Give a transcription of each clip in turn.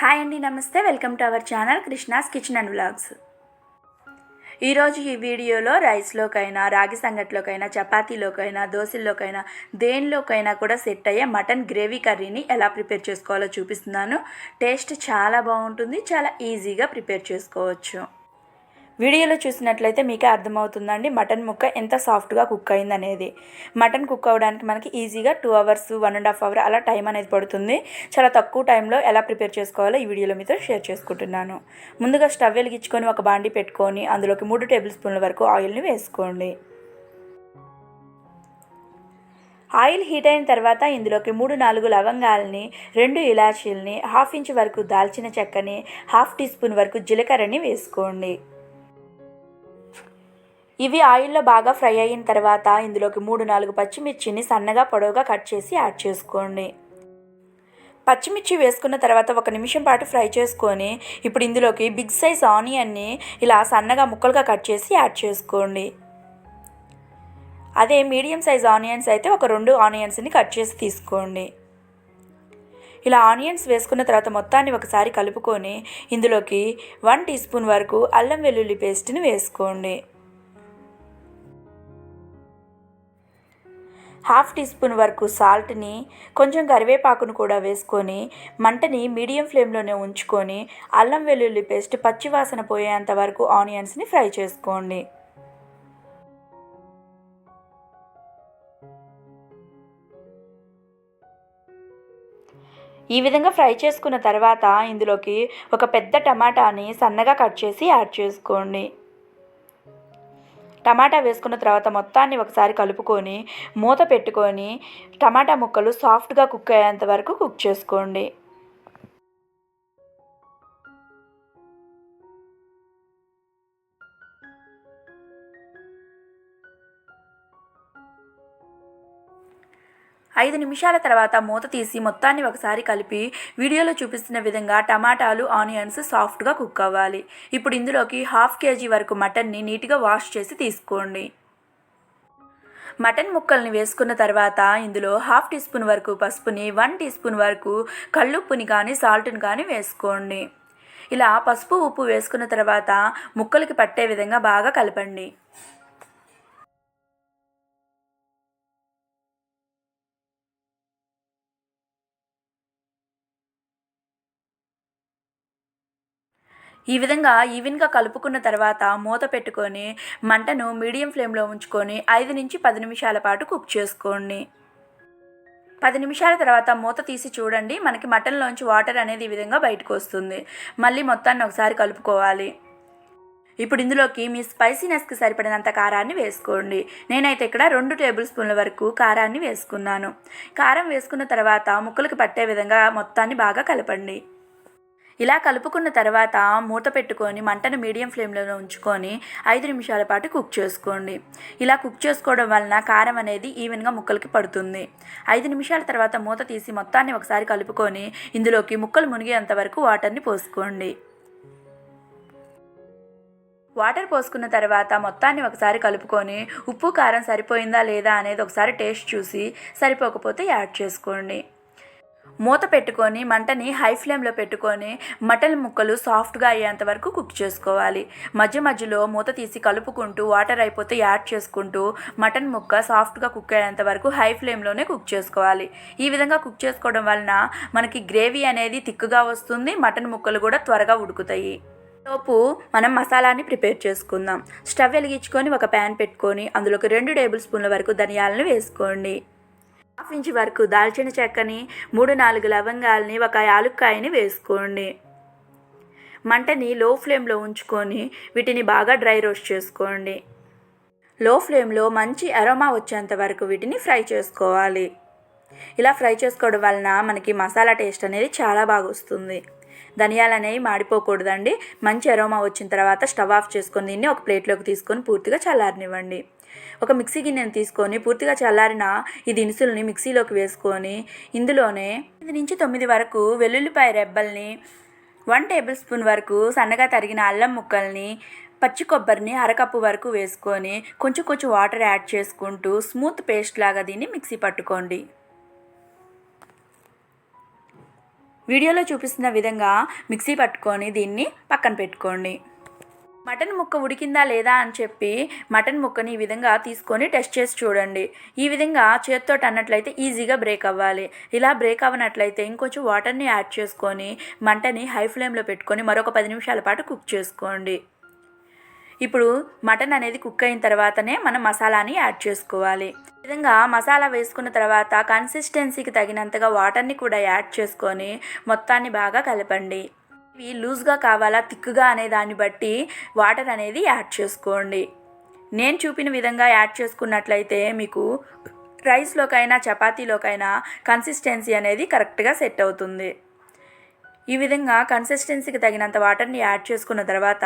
Hi అండి నమస్తే. Welcome to our channel Krishna's kitchen and vlogs. ఈరోజు ఈ వీడియోలో రైస్లోకైనా రాగి సంగట్లోకైనా చపాతీలోకైనా దోశల్లోకైనా దేనిలోకైనా కూడా సెట్ అయ్యే మటన్ గ్రేవీ కర్రీని ఎలా ప్రిపేర్ చేసుకోవాలో చూపిస్తున్నాను. టేస్ట్ చాలా బాగుంటుంది చాలా ఈజీగా ప్రిపేర్ చేసుకోవచ్చు. వీడియోలో చూసినట్లయితే మీకే అర్థమవుతుందండి మటన్ ముక్క ఎంత సాఫ్ట్గా కుక్ అయింది అనేది మటన్ కుక్ అవ్వడానికి మనకి ఈజీగా two hours one and half hour అలా టైం అనేది పడుతుంది. చాలా తక్కువ టైంలో ఎలా ప్రిపేర్ చేసుకోవాలో ఈ వీడియోలో మీతో షేర్ చేసుకుంటున్నాను. ముందుగా స్టవ్ వెలిగించుకొని ఒక బాండి పెట్టుకొని అందులోకి మూడు టేబుల్ స్పూన్ల వరకు ఆయిల్ని వేసుకోండి. ఆయిల్ హీట్ అయిన తర్వాత ఇందులోకి మూడు నాలుగు లవంగాలని రెండు ఇలాచీల్ని హాఫ్ ఇంచ్ వరకు దాల్చిన చెక్కని హాఫ్ టీ స్పూన్ వరకు జీలకర్రని వేసుకోండి. ఇవి ఆయిల్లో బాగా ఫ్రై అయిన తర్వాత ఇందులోకి మూడు నాలుగు పచ్చిమిర్చిని సన్నగా పొడవుగా కట్ చేసి యాడ్ చేసుకోండి. పచ్చిమిర్చి వేసుకున్న తర్వాత ఒక నిమిషం పాటు ఫ్రై చేసుకొని ఇప్పుడు ఇందులోకి బిగ్ సైజ్ ఆనియన్ని ఇలా సన్నగా ముక్కలుగా కట్ చేసి యాడ్ చేసుకోండి. అదే మీడియం సైజ్ ఆనియన్స్ అయితే ఒక రెండు ఆనియన్స్ని కట్ చేసి తీసుకోండి. ఇలా ఆనియన్స్ వేసుకున్న తర్వాత మొత్తాన్ని ఒకసారి కలుపుకొని ఇందులోకి వన్ టీ స్పూన్ వరకు అల్లం వెల్లుల్లి పేస్ట్ని వేసుకోండి. హాఫ్ టీ స్పూన్ వరకు సాల్ట్ని కొంచెం కరివేపాకును కూడా వేసుకొని మంటని మీడియం ఫ్లేమ్లోనే ఉంచుకొని అల్లం వెల్లుల్లి పేస్ట్ పచ్చివాసన పోయేంత వరకు ఆనియన్స్ని ఫ్రై చేసుకోండి. ఈ విధంగా ఫ్రై చేసుకున్న తర్వాత ఇందులోకి ఒక పెద్ద టమాటాని సన్నగా కట్ చేసి యాడ్ చేసుకోండి. టమాటా వేసుకున్న తర్వాత మొత్తాన్ని ఒకసారి కలుపుకొని మూత పెట్టుకొని టమాటా ముక్కలు సాఫ్ట్గా కుక్ అయ్యేంత వరకు కుక్ చేసుకోండి. ఐదు నిమిషాల తర్వాత మూత తీసి మొత్తాన్ని ఒకసారి కలిపి వీడియోలో చూపిస్తున్న విధంగా టమాటాలు ఆనియన్స్ సాఫ్ట్గా కుక్ అవ్వాలి. ఇప్పుడు ఇందులోకి హాఫ్ కేజీ వరకు మటన్ని నీట్గా వాష్ చేసి తీసుకోండి. మటన్ ముక్కల్ని వేసుకున్న తర్వాత ఇందులో హాఫ్ టీ స్పూన్ వరకు పసుపుని వన్ టీ స్పూన్ వరకు కళ్ళుప్పుని కానీ సాల్ట్ని కానీ వేసుకోండి. ఇలా పసుపు ఉప్పు వేసుకున్న తర్వాత ముక్కలకి పట్టే విధంగా బాగా కలపండి. ఈ విధంగా ఈవెన్గా కలుపుకున్న తర్వాత మూత పెట్టుకొని మంటను మీడియం ఫ్లేమ్లో ఉంచుకొని ఐదు నుంచి పది నిమిషాల పాటు కుక్ చేసుకోండి. పది నిమిషాల తర్వాత మూత తీసి చూడండి. మనకి మటన్లోంచి వాటర్ అనేది ఈ విధంగా బయటకు వస్తుంది. మళ్ళీ మొత్తాన్ని ఒకసారి కలుపుకోవాలి. ఇప్పుడు ఇందులోకి మీ స్పైసీనెస్కి సరిపడినంత కారాన్ని వేసుకోండి. నేనైతే ఇక్కడ రెండు టేబుల్ స్పూన్ల వరకు కారాన్ని వేసుకున్నాను. కారం వేసుకున్న తర్వాత ముక్కలకు పట్టే విధంగా మొత్తాన్ని బాగా కలపండి. ఇలా కలుపుకున్న తర్వాత మూత పెట్టుకొని మంటను మీడియం ఫ్లేమ్లో ఉంచుకొని ఐదు నిమిషాల పాటు కుక్ చేసుకోండి. ఇలా కుక్ చేసుకోవడం వలన కారం అనేది ఈవెన్గా ముక్కలకి పడుతుంది. ఐదు నిమిషాల తర్వాత మూత తీసి మొత్తాన్ని ఒకసారి కలుపుకొని ఇందులోకి ముక్కలు మునిగేంత వరకు వాటర్ని పోసుకోండి. వాటర్ పోసుకున్న తర్వాత మొత్తాన్ని ఒకసారి కలుపుకొని ఉప్పు కారం సరిపోయిందా లేదా అనేది ఒకసారి టేస్ట్ చూసి సరిపోకపోతే యాడ్ చేసుకోండి. మూత పెట్టుకొని మంటని హై ఫ్లేమ్లో పెట్టుకొని మటన్ ముక్కలు సాఫ్ట్గా అయ్యేంత వరకు కుక్ చేసుకోవాలి. మధ్య మధ్యలో మూత తీసి కలుపుకుంటూ వాటర్ అయిపోతే యాడ్ చేసుకుంటూ మటన్ ముక్క సాఫ్ట్గా కుక్ అయ్యేంత వరకు హై ఫ్లేమ్లోనే కుక్ చేసుకోవాలి. ఈ విధంగా కుక్ చేసుకోవడం వలన మనకి గ్రేవీ అనేది తిక్కుగా వస్తుంది మటన్ ముక్కలు కూడా త్వరగా ఉడుకుతాయి. లోపు మనం మసాలాని ప్రిపేర్ చేసుకుందాం. స్టవ్ వెలిగించుకొని ఒక ప్యాన్ పెట్టుకొని అందులోకి రెండు టేబుల్ స్పూన్ల వరకు ధనియాలను వేసుకోండి. హాఫ్ ఇంచ్ వరకు దాల్చిన చెక్కని మూడు నాలుగు లవంగాలని ఒక యాలుక్కాయని వేసుకోండి. మంటని లో ఫ్లేమ్లో ఉంచుకొని వీటిని బాగా డ్రై రోస్ట్ చేసుకోండి. లో ఫ్లేమ్లో మంచి అరోమా వచ్చేంత వరకు వీటిని ఫ్రై చేసుకోవాలి. ఇలా ఫ్రై చేసుకోవడం వలన మనకి మసాలా టేస్ట్ అనేది చాలా బాగా వస్తుంది. ధనియాలు అనేవి మాడిపోకూడదండి. మంచి అరోమా వచ్చిన తర్వాత స్టవ్ ఆఫ్ చేసుకొని దీన్ని ఒక ప్లేట్లోకి తీసుకొని పూర్తిగా చల్లారనివ్వండి. ఒక మిక్సీ గిన్నెను తీసుకొని పూర్తిగా చల్లారిన ఈ దినుసుల్ని మిక్సీలోకి వేసుకొని ఇందులోనే ఎనిమిది నుంచి తొమ్మిది వరకు వెల్లుల్లిపాయ రెబ్బల్ని వన్ టేబుల్ స్పూన్ వరకు సన్నగా తరిగిన అల్లం ముక్కల్ని పచ్చి కొబ్బరిని అరకప్పు వరకు వేసుకొని కొంచెం కొంచెం వాటర్ యాడ్ చేసుకుంటూ స్మూత్ పేస్ట్ లాగా దీన్ని మిక్సీ పట్టుకోండి. వీడియోలో చూపిస్తున్న విధంగా మిక్సీ పట్టుకొని దీన్ని పక్కన పెట్టుకోండి. మటన్ ముక్క ఉడికిందా లేదా అని చెప్పి మటన్ ముక్కని ఈ విధంగా తీసుకొని టెస్ట్ చేసి చూడండి. ఈ విధంగా చేత్తో అన్నట్లయితే ఈజీగా బ్రేక్ అవ్వాలి. ఇలా బ్రేక్ అవ్వనట్లయితే ఇంకొంచెం వాటర్ని యాడ్ చేసుకొని మంటని హై ఫ్లేమ్లో పెట్టుకొని మరొక పది నిమిషాల పాటు కుక్ చేసుకోండి. ఇప్పుడు మటన్ అనేది కుక్ అయిన తర్వాతనే మనం మసాలాని యాడ్ చేసుకోవాలి. విధంగా మసాలా వేసుకున్న తర్వాత కన్సిస్టెన్సీకి తగినంతగా వాటర్ని కూడా యాడ్ చేసుకొని మొత్తాన్ని బాగా కలపండి. ఇవి లూజ్గా కావాలా థిక్గా అనే దాన్ని బట్టి వాటర్ అనేది యాడ్ చేసుకోండి. నేను చూపిన విధంగా యాడ్ చేసుకున్నట్లయితే మీకు రైస్లోకైనా చపాతీలోకైనా కన్సిస్టెన్సీ అనేది కరెక్ట్గా సెట్ అవుతుంది. ఈ విధంగా కన్సిస్టెన్సీకి తగినంత వాటర్ని యాడ్ చేసుకున్న తర్వాత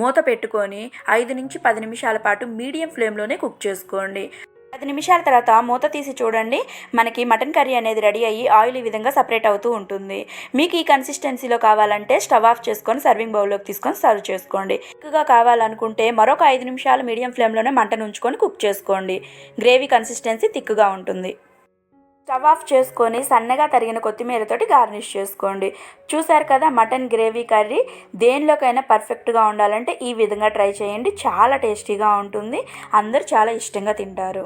మూత పెట్టుకొని ఐదు నుంచి పది నిమిషాల పాటు మీడియం ఫ్లేమ్లోనే కుక్ చేసుకోండి. పది నిమిషాల తర్వాత మూత తీసి చూడండి. మనకి మటన్ కర్రీ అనేది రెడీ అయ్యి ఆయిల్ ఈ విధంగా సపరేట్ అవుతూ ఉంటుంది. మీకు ఈ కన్సిస్టెన్సీలో కావాలంటే స్టవ్ ఆఫ్ చేసుకొని సర్వింగ్ బౌల్లోకి తీసుకొని సర్వ్ చేసుకోండి. ఎక్కువగా కావాలనుకుంటే మరొక ఐదు నిమిషాలు మీడియం ఫ్లేమ్లోనే మంటను ఉంచుకొని కుక్ చేసుకోండి. గ్రేవీ కన్సిస్టెన్సీ తిక్కుగా ఉంటుంది. స్టవ్ ఆఫ్ చేసుకొని సన్నగా తరిగిన కొత్తిమీరతోటి గార్నిష్ చేసుకోండి. చూసారు కదా మటన్ గ్రేవీ కర్రీ దేనిలోకైనా పర్ఫెక్ట్గా ఉండాలంటే ఈ విధంగా ట్రై చేయండి. చాలా టేస్టీగా ఉంటుంది. అందరూ చాలా ఇష్టంగా తింటారు.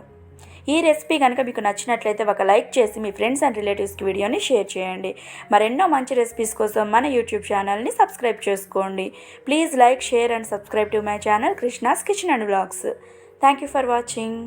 ఈ రెసిపీ కనుక మీకు నచ్చినట్లయితే ఒక లైక్ చేసి మీ ఫ్రెండ్స్ అండ్ రిలేటివ్స్కి వీడియోని షేర్ చేయండి. మరెన్నో మంచి రెసిపీస్ కోసం మన యూట్యూబ్ ఛానల్ని సబ్స్క్రైబ్ చేసుకోండి. Please like share and subscribe to my channel Krishna's kitchen and blogs. Thank you for watching.